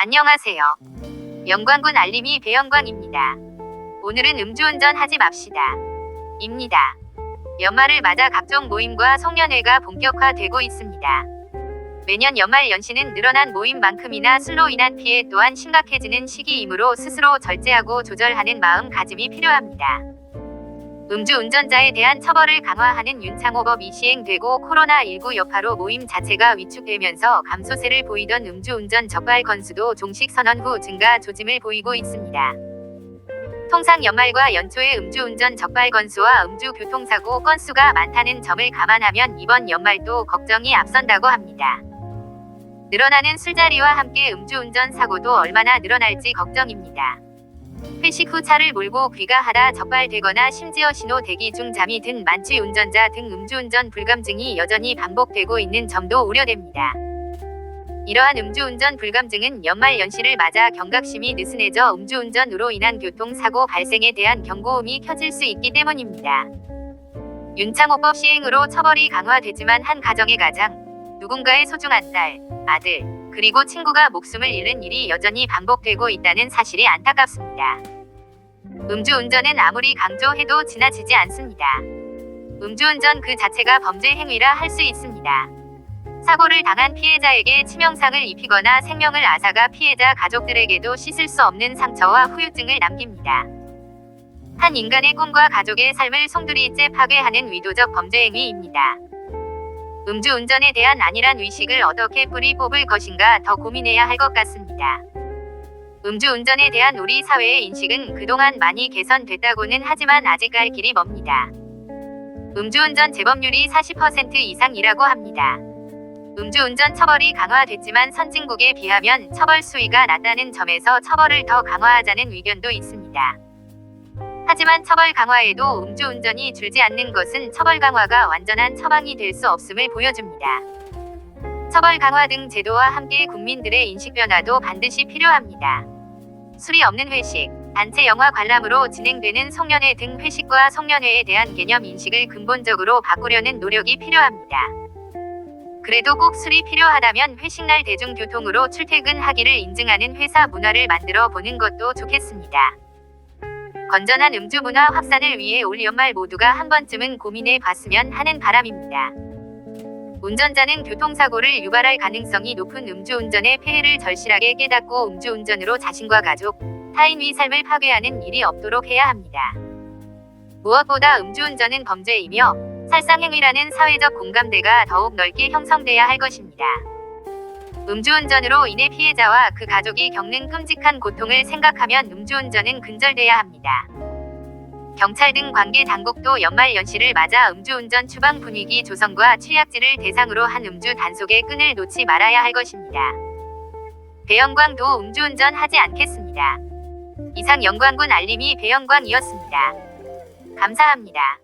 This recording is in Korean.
안녕하세요. 영광군 알림이 배영광입니다. 오늘은 음주운전 하지 맙시다. 입니다. 연말을 맞아 각종 모임과 송년회가 본격화되고 있습니다. 매년 연말 연시는 늘어난 모임만큼이나 술로 인한 피해 또한 심각해지는 시기이므로 스스로 절제하고 조절하는 마음가짐이 필요합니다. 음주운전자에 대한 처벌을 강화하는 윤창호법이 시행되고 코로나19 여파로 모임 자체가 위축되면서 감소세를 보이던 음주운전 적발 건수도 종식 선언 후 증가 조짐을 보이고 있습니다. 통상 연말과 연초의 음주운전 적발 건수와 음주교통사고 건수가 많다는 점을 감안하면 이번 연말도 걱정이 앞선다고 합니다. 늘어나는 술자리와 함께 음주운전 사고도 얼마나 늘어날지 걱정입니다. 회식 후 차를 몰고 귀가하다 적발되거나 심지어 신호 대기 중 잠이 든 만취 운전자 등 음주운전 불감증이 여전히 반복되고 있는 점도 우려됩니다. 이러한 음주운전 불감증은 연말 연시를 맞아 경각심이 느슨해져 음주운전으로 인한 교통사고 발생에 대한 경고음이 켜질 수 있기 때문입니다. 윤창호법 시행으로 처벌이 강화되지만 한 가정의 가장, 누군가의 소중한 딸, 아들, 그리고 친구가 목숨을 잃는 일이 여전히 반복되고 있다는 사실이 안타깝습니다. 음주운전은 아무리 강조해도 지나치지 않습니다. 음주운전 그 자체가 범죄 행위라 할 수 있습니다. 사고를 당한 피해자에게 치명상을 입히거나 생명을 앗아가 피해자 가족들에게도 씻을 수 없는 상처와 후유증을 남깁니다. 한 인간의 꿈과 가족의 삶을 송두리째 파괴하는 위도적 범죄 행위입니다. 음주운전에 대한 안일한 의식을 어떻게 뿌리 뽑을 것인가 더 고민해야 할 것 같습니다. 음주운전에 대한 우리 사회의 인식은 그동안 많이 개선됐다고는 하지만 아직 갈 길이 멉니다. 음주운전 재범률이 40% 이상이라고 합니다. 음주운전 처벌이 강화됐지만 선진국에 비하면 처벌 수위가 낮다는 점에서 처벌을 더 강화하자는 의견도 있습니다. 하지만 처벌 강화에도 음주운전이 줄지 않는 것은 처벌 강화가 완전한 처방이 될 수 없음을 보여줍니다. 처벌 강화 등 제도와 함께 국민들의 인식 변화도 반드시 필요합니다. 술이 없는 회식, 단체 영화 관람으로 진행되는 송년회 등 회식과 송년회에 대한 개념 인식을 근본적으로 바꾸려는 노력이 필요합니다. 그래도 꼭 술이 필요하다면 회식날 대중교통으로 출퇴근하기를 인증하는 회사 문화를 만들어 보는 것도 좋겠습니다. 건전한 음주 문화 확산을 위해 올 연말 모두가 한 번쯤은 고민해 봤으면 하는 바람입니다. 운전자는 교통사고를 유발할 가능성이 높은 음주운전의 폐해를 절실하게 깨닫고 음주운전으로 자신과 가족, 타인의 삶을 파괴하는 일이 없도록 해야 합니다. 무엇보다 음주운전은 범죄이며 살상행위라는 사회적 공감대가 더욱 넓게 형성돼야 할 것입니다. 음주운전으로 인해 피해자와 그 가족이 겪는 끔찍한 고통을 생각하면 음주운전은 근절돼야 합니다. 경찰 등 관계 당국도 연말 연시를 맞아 음주운전 추방 분위기 조성과 취약지를 대상으로 한 음주 단속의 끈을 놓지 말아야 할 것입니다. 배영광도 음주운전 하지 않겠습니다. 이상 영광군 알림이 배영광이었습니다. 감사합니다.